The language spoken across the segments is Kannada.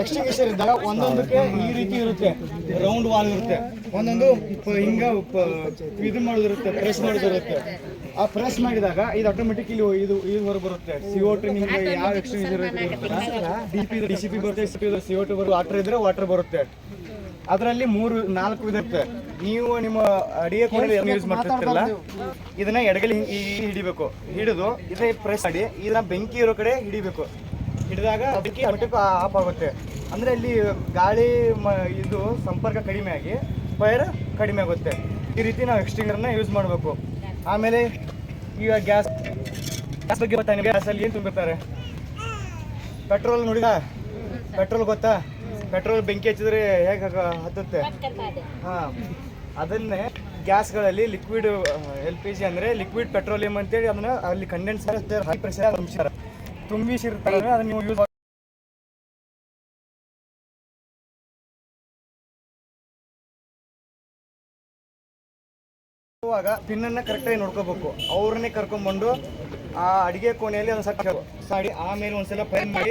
ಎಕ್ಸ್ಟಿಂಗ್ವಿಷರ್ ಇದ್ದಾಗ ಒಂದೊಂದಕ್ಕೆ ಈ ರೀತಿ ಇರುತ್ತೆ. ರೌಂಡ್ ವಾಲ್ ಇರುತ್ತೆ. ಒಂದೊಂದು ಹಿಂಗ ಇದು ಮಾಡೋದಿರುತ್ತೆ ಪ್ರೆಸ್ ಮಾಡೋದಿರುತ್ತೆ ಆ ಪ್ರೆಸ್ ಮಾಡಿದಾಗ ಇದು ಆಟೋಮೆಟಿಕ್ ಇಲ್ಲಿ ಇದು ಇದು ಹೊರ ಬರುತ್ತೆ. ಸಿ ಓ ಟು ಯಾವ extinguisher D P D C P ಬರುತ್ತೆ C P C O two ಬರುತ್ತೆ. ವಾಟರ್ ಇದ್ರೆ ವಾಟರ್ ಬರುತ್ತೆ. ಅದರಲ್ಲಿ ಮೂರು, ನಾಲ್ಕು ಇರುತ್ತೆ. ನೀವು ನಿಮ್ಮ ಅಡಿಗೆ ಯೂಸ್ ಮಾಡ್ತಿರ್ತಿರಲ್ಲ? ಇದನ್ನ ಎಡಗಲಿ ಹಿಡಿಬೇಕು. ಹಿಡಿದು ಇದೇ ಪ್ರೆಸ್ ಮಾಡಿ, ಇದನ್ನ ಬೆಂಕಿ ಇರೋ ಕಡೆ ಹಿಡಿಬೇಕು. ಹಿಡಿದಾಗ ಅದಕ್ಕೆ ಆಟೋಮೆಟಿಕ್ ಆಫ್ ಆಗುತ್ತೆ. ಅಂದರೆ ಇಲ್ಲಿ ಗಾಳಿ ಮ- ಇದು ಸಂಪರ್ಕ ಕಡಿಮೆ ಆಗಿ ಫೈರ್ ಕಡಿಮೆ ಆಗುತ್ತೆ. ಈ ರೀತಿ ನಾವು ಎಕ್ಸ್ಟಿಂಗರ್ನ ಯೂಸ್ ಮಾಡಬೇಕು. ಆಮೇಲೆ ಈಗ ಗ್ಯಾಸ್ ಗ್ಯಾಸ್ ಬಗ್ಗೆ ಗೊತ್ತಾ ನಿಮಗೆ? ಗ್ಯಾಸಲ್ಲಿ ಏನು ತುಂಬಿರ್ತಾರೆ? ಪೆಟ್ರೋಲ್ ನೋಡಿದ? ಪೆಟ್ರೋಲ್ ಗೊತ್ತಾ? ಪೆಟ್ರೋಲ್ ಬೆಂಕಿ ಹಚ್ಚಿದ್ರೆ ಹೇಗೆ ಹತ್ತುತ್ತೆ? ಹಾಂ. ಅದನ್ನೇ ಗ್ಯಾಸ್ಗಳಲ್ಲಿ ಲಿಕ್ವಿಡ್ ಎಲ್ ಪಿ ಜಿ ಅಂದರೆ ಲಿಕ್ವಿಡ್ ಪೆಟ್ರೋಲಿಯಂ ಅಂತೇಳಿ ಅದನ್ನ ಅಲ್ಲಿ ಕಂಡೆನ್ಸ್ ಹೈ ಪ್ರೆಷರ್ ತುಂಬಿಸ್ಯಾರ ತುಂಬಿಸಿರ್ತಾರೆ ಅದನ್ನ ನೀವು ಯೂಸ್ ಪಿನ್ನನ್ನು ಕರೆಕ್ಟಾಗಿ ನೋಡ್ಕೋಬೇಕು. ಅವ್ರನ್ನೇ ಕರ್ಕೊಂಡ್ಬಂದು ಆ ಅಡಿಗೆ ಕೋಣೆಯಲ್ಲಿ ಒಂದು ಸಟ್ ಸಾಡಿ ಆಮೇಲೆ ಒಂದ್ಸಲ ಫ್ರೈ ಮಾಡಿ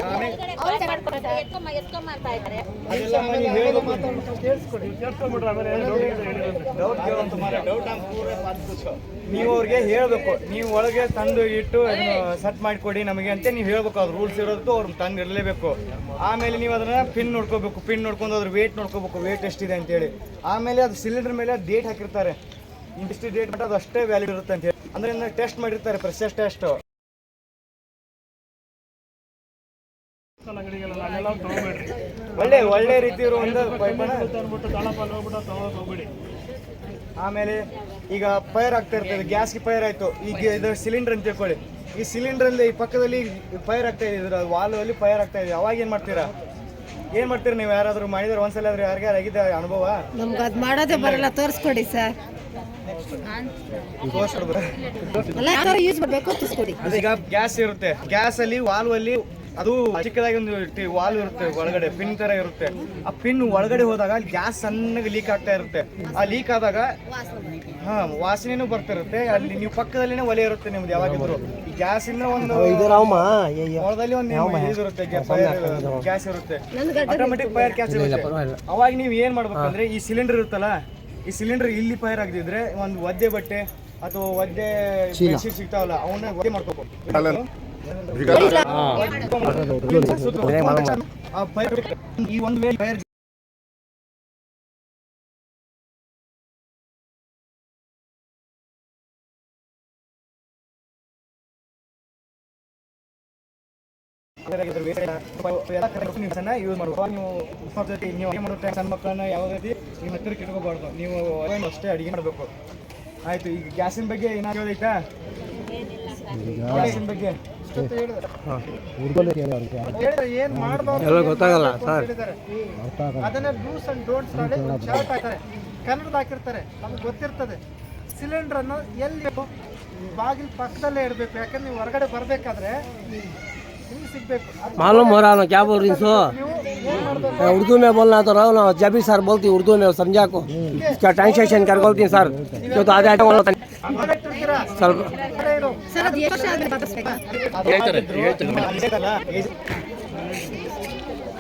ನೀವು ಡೌಟ್ ನೀವು ಅವ್ರಿಗೆ ಹೇಳ್ಬೇಕು. ನೀವು ಒಳಗೆ ತಂದು ಇಟ್ಟು ಸೆಟ್ ಮಾಡಿಕೊಡಿ ನಮಗೆ ಅಂತ ನೀವು ಹೇಳ್ಬೇಕು. ಅದ್ರ ರೂಲ್ಸ್ ಇರೋದು ಅವ್ರು ತಂದು ಇರಲೇಬೇಕು. ಆಮೇಲೆ ನೀವು ಅದನ್ನ ಪಿನ್ ನೋಡ್ಕೋಬೇಕು. ಪಿನ್ ನೋಡ್ಕೊಂಡು ಅದ್ರ ವೇಟ್ ನೋಡ್ಕೋಬೇಕು. ವೇಟ್ ಎಷ್ಟಿದೆ ಅಂತೇಳಿ. ಆಮೇಲೆ ಅದು ಸಿಲಿಂಡರ್ ಮೇಲೆ ಡೇಟ್ ಹಾಕಿರ್ತಾರೆ. ಇಂತಿಷ್ಟು ಡೇಟ್ ಅದು ಅಷ್ಟೇ ವ್ಯಾಲಿಡ್ ಇರುತ್ತೆ ಅಂತ ಹೇಳಿ. ಅಂದ್ರೆ ಟೆಸ್ಟ್ ಮಾಡಿರ್ತಾರೆ ಪ್ರೆಸೆಸ್ ಟೆಸ್ಟ್ ಒಳ್ಳೆ ಒಳ್ಳೆ ರೀತಿ ಇರೋ ಒಂದು ಆಮೇಲೆ ಈಗ ಫೈರ್ ಆಗ್ತಾ ಇರ್ತದೆ ಗ್ಯಾಸ್ಗೆ ಫೈರ್ ಆಯ್ತು. ಈಗ ಇದು ಸಿಲಿಂಡರ್ ಅಂತ ತಿಳ್ಕೊಳ್ಳಿ. ಈ ಸಿಲಿಂಡರ್ ಅಲ್ಲಿ ಈ ಪಕ್ಕದಲ್ಲಿ ಫೈರ್ ಆಗ್ತಾ ಇದೆ, ಇದ್ರ ವಾಲ್ ಅಲ್ಲಿ ಫೈರ್ ಆಗ್ತಾ ಇದೆ. ಅವಾಗ ಏನ್ ಮಾಡ್ತೀರಾ? ಏನ್ ಮಾಡ್ತೀರಾ ನೀವು? ಯಾರಾದ್ರೂ ಮಾಡಿದ್ರೆ? ಒಂದ್ಸಲ ಆದ್ರೆ ಯಾರಿಗಾರ ಆಗಿದೆ ಅನುಭವ? ನಮ್ಗೆ ಅದ್ ಮಾಡೋದೇ ಬರಲ್ಲ, ತೋರಿಸ್ಕೊಡಿ ಸರ್. ಈಗ ಗ್ಯಾಸ್ ಇರುತ್ತೆ. ಗ್ಯಾಸ್ ಅಲ್ಲಿ ವಾಲ್ವ್ ಅಲ್ಲಿ ಅದು ಚಿಕ್ಕದಾಗಿ ಒಂದು ಇರ್ತೀವಿ ವಾಲ್ ಇರುತ್ತೆ ಒಳಗಡೆ ಪಿನ್ ತರ ಇರುತ್ತೆ. ಆ ಪಿನ್ ಒಳಗಡೆ ಹೋದಾಗ ಗ್ಯಾಸ್ ಸಣ್ಣಗೆ ಲೀಕ್ ಆಗ್ತಾ ಇರುತ್ತೆ. ಆ ಲೀಕ್ ಆದಾಗ ಹಾ ವಾಸನೆನೂ ಬರ್ತಿರುತ್ತೆ ಅಲ್ಲಿ ನೀವು ಪಕ್ಕದಲ್ಲಿನೇ ಒಲೆ ಇರುತ್ತೆ ನಿಮ್ದು ಯಾವಾಗಿದ್ರು. ಈ ಗ್ಯಾಸ್ ಇಂದ ಒಂದು ಹೊಲದಲ್ಲಿ ಒಂದು ಇದು ಇರುತ್ತೆ ಗ್ಯಾಸ್ ಇರುತ್ತೆ. ಆಟೋಮೆಟಿಕ್ ಫೈರ್ ಗ್ಯಾಸ್ ಇರುತ್ತೆ. ಅವಾಗ ನೀವು ಏನ್ ಮಾಡ್ಬೇಕಂದ್ರೆ ಈ ಸಿಲಿಂಡರ್ ಇರುತ್ತಲ್ಲ ಈ ಸಿಲಿಂಡರ್ ಇಲ್ಲಿ ಫೈರ್ ಆಗದಿದ್ರೆ ಒಂದು ಒದ್ದೆ ಬಟ್ಟೆ ಅಥವಾ ಒದ್ದೆ ಬೆಡ್ಶೀಟ್ ಸಿಗ್ತಾವಲ್ಲ ಅವನ್ನ ಒದ್ದೆ ಮಾಡ್ಕೋಬೇಕು fire- ಈ ಒಂದು ವೇಳೆ ಫೈರ್ ಯೂಸ್ ಮಾಡ್ಬೇಕು ನೀವು ಜೊತೆ ನೀವು ಅಡುಗೆ ಮಾಡೋ time ಸಣ್ಣ ಮಕ್ಕಳನ್ನ ಯಾವ ರೀತಿ ನಿಮ್ಮ ಹತ್ತಿರಕ್ಕೆ ಇಟ್ಕೋಬಾರ್ದು ನೀವು ಅಷ್ಟೇ ಅಡಿಗೆ ಮಾಡಬೇಕು. ಆಯ್ತು ಈಗ ಗ್ಯಾಸಿನ ಬಗ್ಗೆ ಏನಾದ್ರು ಹೇಳೈತಾ ಗ್ಯಾಸಿನ ಬಗ್ಗೆ. ಏನ್ ಮಾಡಬಾರ್ದು ಗೊತ್ತಾಗಲ್ಲ ಸರ್. ಅದನ್ನ ಡೂಸ್ ಅಂಡ್ ಡೋಂಟ್ಸ್ ಮಾಡಿ ಚಾರ್ಟ್ ಹಾಕ್ತಾರೆ. ಕನ್ನಡದ ಹಾಕಿರ್ತಾರೆ. ನಮ್ಗೆ ಗೊತ್ತಿರ್ತದೆ. ಸಿಲಿಂಡರ್ ಅನ್ನು ಎಲ್ಲಿ ಬೇಕು ಬಾಗಿಲು ಪಕ್ಕದಲ್ಲೇ ಇಡಬೇಕು ಯಾಕಂದ್ರೆ ನೀವು ಹೊರಗಡೆ ಬರಬೇಕಾದ್ರೆ मालूम हो रहा ना क्या बोल रही सो ನೀವು ಏನ್ ಮಾಡ್ಬೇಕು उर्दू में बोलना तो रहो ना जब भी सर बोलती उर्दू में समझा को इसका ट्रांसलेशन कर बोलती सर जो तो आधा आधा ಹೊರಗಡೆ ಇಟ್ಟಿರ್ತೀರಾ? ಸ್ವಲ್ಪ ಹೊರಗಡೆ ಇಡು. ಸರ್ ಅದು ಎಷ್ಟು ವರ್ಷ ಆದ್ಮೇಲೆ ಬದಲಿಸ್ಬೇಕಾ ಹೇಳ್ತಾರಲ್ಲ ಏಜ್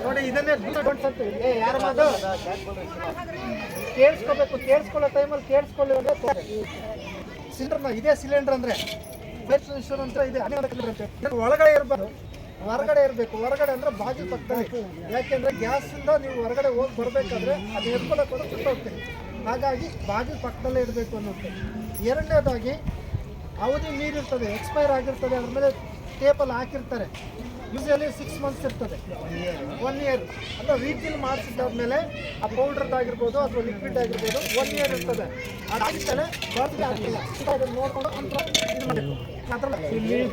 ನೋಡಿ ಇದನ್ನೇ ಡೂಸ್ ಡೋಂಟ್ಸ್ ಅಂತ ಏ ಯಾರು ಮಾಡು ಕೇಳಿಸ್ಕೋಬೇಕು ಕೇಳಿಸ್ಕೊಳ್ಳೋ ಟೈಮಲ್ಲಿ ಕೇಳಿಸ್ಕೊಳ್ಳಿ ಸಿಲಿಂಡರ್ ಇದೇ ಸಿಲಿಂಡರ್ ಅಂದ್ರೆ ಇನ್ಶೂರೆನ್ಸ್ ಅಂತ ಇದೆ ಹನ್ನೆರಡು ಸಿಲಿಂಡರ್ ಅಂತ ಇದನ್ನ ಒಳಗಡೆ ಇರಬಾರ್ದು ಹೊರಗಡೆ ಇರಬೇಕು. ಹೊರಗಡೆ ಅಂದ್ರೆ ಬಾಜು ಪಕ್ಕದಲ್ಲಿ. ಯಾಕೆಂದ್ರೆ ಗ್ಯಾಸ್ ಇಂದ ನೀವು ಹೊರಗಡೆ ಹೋಗಿ ಬರಬೇಕಾದ್ರೆ ಅದು ಎತ್ಕೊಳ್ಳೋಕೆ ಕೂಡ ಸುಟ್ಟು ಹಾಗಾಗಿ ಬಾಜು ಪಕ್ಕದಲ್ಲೇ ಇರಬೇಕು ಅನ್ನೋದು ಎರಡನೇದಾಗಿ, ಅವಧಿ ನೀರಿರ್ತದೆ ಎಕ್ಸ್ಪೈರ್ ಆಗಿರ್ತದೆ, ಅದ್ರ ಮೇಲೆ ಟೇಪಲ್ಲಿ ಹಾಕಿರ್ತಾರೆ. ಯೂಶಲಿ ಸಿಕ್ಸ್ ಮಂತ್ಸ್ ಇರ್ತದೆ. ಒನ್ ಇಯರ್ ಅಂದ್ರೆ ರೀಫಿಲ್ ಮಾಡಿಸಿದ್ದಾದ್ಮೇಲೆ ಆ ಪೌಡ್ರದ್ದಾಗಿರ್ಬೋದು ಅಥವಾ ಲಿಕ್ವಿಡ್ ಆಗಿರ್ಬೋದು ಒನ್ ಇಯರ್ ಇರ್ತದೆ. ಅದಾದ್ಮೇಲೆ ಬರ್ತಾ ಆಗಿಲ್ಲ ನೋಡಿಕೊಂಡು ಅಂತ ಇದು ಮಾಡಬೇಕು.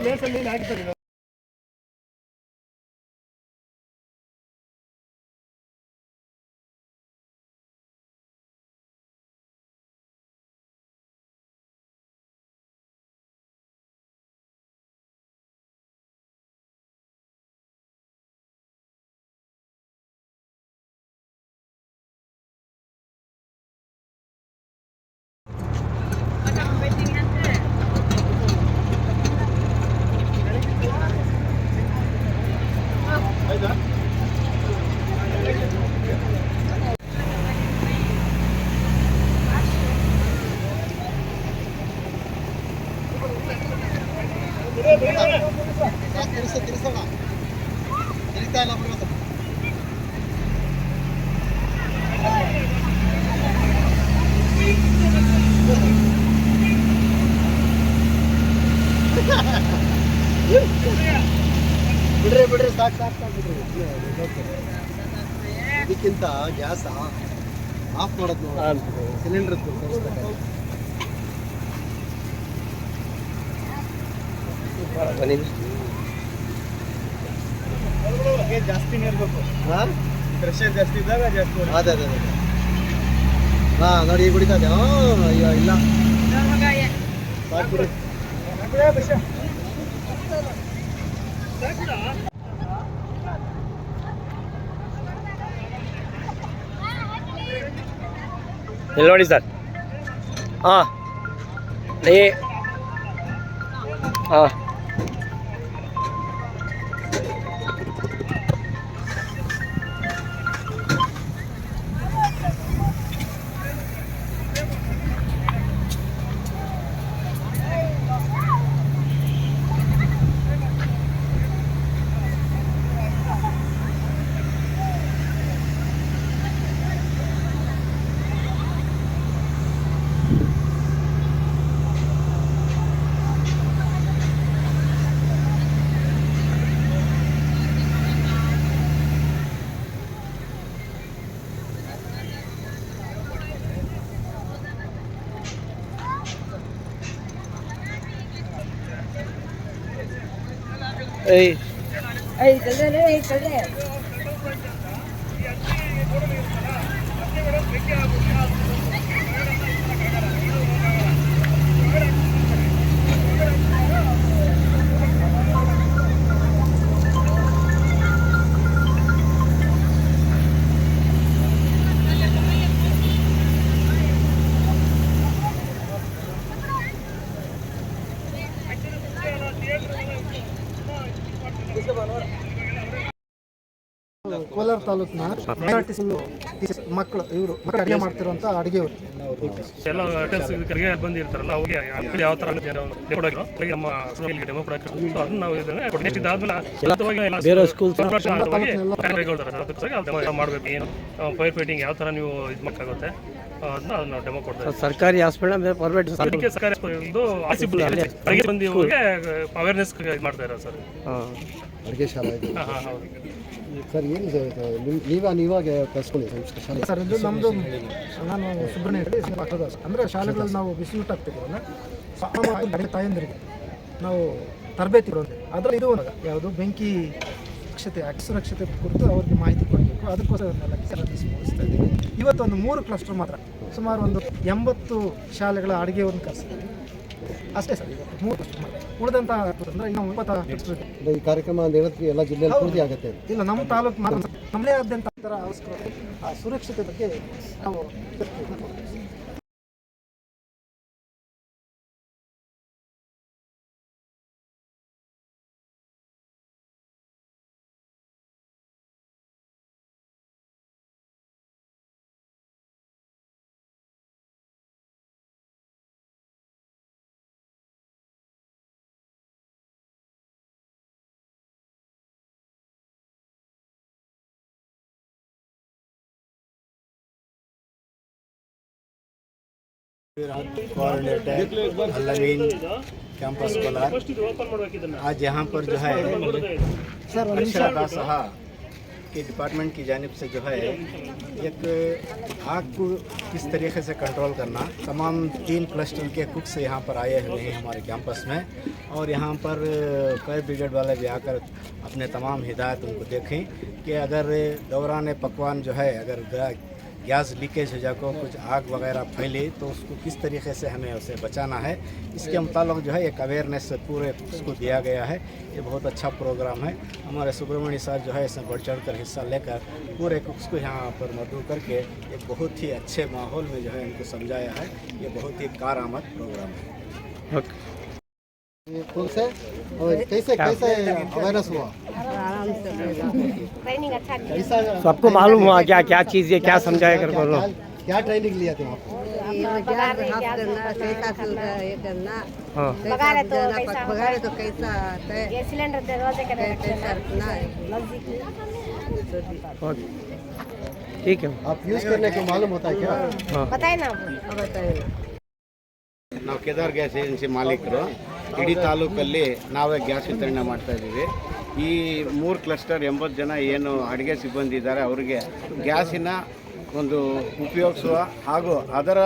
ಪ್ಲೇಸಲ್ಲಿ ಹಾಕ್ತಾರೆ ಬಿಡ್ರಿ ಬಿಡ್ರಿ ಸಾಕು ಸಾಕು ಸಾಕು ಬಿಡ್ರಿ. ಇದಕ್ಕಿಂತ ಗ್ಯಾಸ್ ಆಫ್ ಮಾಡೋದು ಸಿಲಿಂಡರ್ ಜಾಸ್ತಿನೇ ಇರಬೇಕು ಹಾಂ? ಪ್ರೆಷರ್ ಜಾಸ್ತಿ ಇದ್ದಾಗ ಜಾಸ್ತಿ. ಅದೇ ಅದೇ ಅದೇ ಹಾಂ ನೋಡಿ ಈಗ ಕುಡಿತಾ ಅಯ್ಯೋ ಇಲ್ಲ. ಸಾಕು ಬಿಡ್ರಿ. ಇಲ್ಲಿ ನೋಡಿ ಸರ್ ಹಾಂ ಈ ಹಾಂ એ. A colour a colour Kolar ತಾಲೂಕಿನ ಮಕ್ಕಳು ಇವರು ಮಕ್ಕಳು ಅಡುಗೆ ಮಾಡ್ತಿರುವಂಥ ಅಡುಗೆಯವರು. ಎಲ್ಲ ಕಡೆಗೆ ಬಂದಿರ್ತಾರಲ್ಲ ಅವ್ರಿಗೆ ಯಾವ ಥರ ನಮ್ಮ ಡೆಮೋ ಕೊಡೋಕೆ ಅದನ್ನ ನಾವು ಇದನ್ನ ನೆಕ್ಸ್ಟ್ ಇದಾದ್ಮೇಲೆ ಎಲ್ಲ ಬೇರೆ ಸ್ಕೂಲ್ ಮಾಡಬೇಕು. ಏನು ಫೈರ್ ಫೈಟಿಂಗ್ ಯಾವ ಥರ ನೀವು ಇದು ಮಾಡೋಕ್ಕಾಗುತ್ತೆ ಅದನ್ನ ನಾವು ಡೆಮೋ ಸರ್ಕಾರಿ ಹಾಸ್ಪಿಟಲ್ ಪ್ರೈವೇಟ್ ಅದಕ್ಕೆ ಸರ್ಕಾರಿ ಅಡಿಗೆ ಬಂದು ಅವೇರ್ನೆಸ್ ಇದು ಮಾಡ್ತಾ ಇರೋದು ಸರ್. ಹಾಂ. ಅಡುಗೆ ಶಾಲೆ. ಇದೆ ಸರ್, ಏನು ಸರ್ ನೀವ ನೀವಾಗ ಕಳಿಸ್ಕೊಳ್ಳಿ ಸಂಸ್ಕೃತ ಶಾಲೆ. ಸರ್, ಇದು ನಮ್ಮದು ನಾನು ಸುಬ್ರಹ್ಮಣ್ಯ ಹೇಳಿ ಅಂದ್ರೆ ಅಂದರೆ ಶಾಲೆಗಳಲ್ಲಿ ನಾವು ಬಿಸಿ ಊಟ ಹಾಕ್ತಿದ್ವಲ್ಲ ಸೊ ಆ ಅಡುಗೆ ತಾಯಂದಿರಿಗೆ. ನಾವು ತರಬೇತಿ ಅದರಲ್ಲಿ ಇದು ಒಂದು ಯಾವುದು? ಬೆಂಕಿ ಸುರಕ್ಷತೆ ಅಕ್ಷರಕ್ಷತೆ ಕುರಿತು ಅವ್ರಿಗೆ ಮಾಹಿತಿ ಕೊಡಬೇಕು. ಅದಕ್ಕೋಸ್ಕರ ಮೂಡಿಸ್ತಾ ಇದ್ದೀವಿ ಇವತ್ತು ಒಂದು ಮೂರು ಕ್ಲಸ್ಟರ್ ಮಾತ್ರ. ಸುಮಾರು ಒಂದು ಎಂಬತ್ತು ಶಾಲೆಗಳ ಅಡುಗೆಯನ್ನು ಕಲಿಸಿದ್ದೀವಿ ಅಷ್ಟೇ ಸರ್ ಮೂರು ಉಳಿದಂಥ ಅಂದರೆ ಇನ್ನೂ ಒಂಬತ್ತು. ಈ ಕಾರ್ಯಕ್ರಮ ಅಂತ ಹೇಳಿದ್ರೆ ಎಲ್ಲ ಜಿಲ್ಲೆಯಲ್ಲಿ ಪೂರ್ತಿ ಆಗುತ್ತೆ ಇಲ್ಲ ನಮ್ಮ ತಾಲೂಕು ಮಾತ್ರ ನಮ್ಮದೇ ಆದ್ಯಂತ ಆ ಸುರಕ್ಷತೆ ಬಗ್ಗೆ ನಾವು कैंपस कोलार आज यहाँ पर जो है अक्षरा सहा के डिपार्टमेंट की जानब से जो है एक आग को किस तरीके से कंट्रोल करना तमाम तीन क्लस्टर के कुक्स यहाँ पर आए हुए हैं हमारे कैंपस में और यहाँ पर कई ब्रिगेड वाले भी आकर अपने तमाम हिदायत उनको देखें कि अगर दौरान पकवान जो है अगर गैस लीकेज हो जाकर कुछ आग वगैरह फैले तो उसको किस तरीके से हमें उसे बचाना है इसके मुताबिक जो है एक अवेयरनेस पूरे उसको दिया गया है। ये बहुत अच्छा प्रोग्राम है। हमारे सुब्रमण्य साहब जो है इसमें बढ़ चढ़ कर हिस्सा लेकर पूरे उसको यहाँ पर मधु करके एक बहुत ही अच्छे माहौल में जो है इनको समझाया है। ये बहुत ही कारआमद प्रोग्राम है। ಓಕೆ से? और कैसे कैसे अवेयरनेस हुआ? सबको मालूम हुआ क्या क्या चीज़ है क्या समझाया कर बोलो क्या ट्रेनिंग लिया थे आप गैस हाफ करना कैसा चल रहा है ये करना हाँ कैसा देना पड़- पगार तो कैसा आता है ಸಿಲಿಂಡರ್ दरवाजे का कै- कैसा रखना है ओके ठीक है आप यूज करने को मालूम होता है क्या बताए ना अब बताइए ನಾವು ಕೇದಾರ್ ಗ್ಯಾಸ್ ಏಜೆನ್ಸಿ ಮಾಲೀಕರು ಇಡೀ ತಾಲೂಕಲ್ಲಿ ನಾವೇ ಗ್ಯಾಸ್ ವಿತರಣೆ ಮಾಡ್ತಾ ಇದ್ದೀವಿ ಈ ಮೂರು ಕ್ಲಸ್ಟರ್ ಎಂಬತ್ತು ಜನ ಏನು ಅಡುಗೆ ಸಿಬ್ಬಂದಿ ಇದ್ದಾರೆ ಅವರಿಗೆ ಗ್ಯಾಸಿನ ಒಂದು ಉಪಯೋಗಿಸುವ ಹಾಗೂ ಅದರ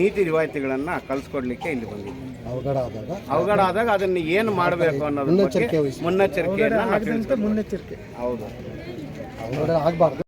ನೀತಿ ರಿವಾಯಿತಿಗಳನ್ನು ಕಲಿಸ್ಕೊಡ್ಲಿಕ್ಕೆ ಇಲ್ಲಿ ಬಂದಿದ್ದೀವಿ. ಅವಘಡ ಆದಾಗ? ಅವಘಡ ಆದಾಗ ಅದನ್ನು ಏನು ಮಾಡಬೇಕು ಅನ್ನೋದ್ರ ಮುನ್ನೆಚ್ಚರಿಕೆ ಹೌದು. ಆಗಬಾರ್ದು.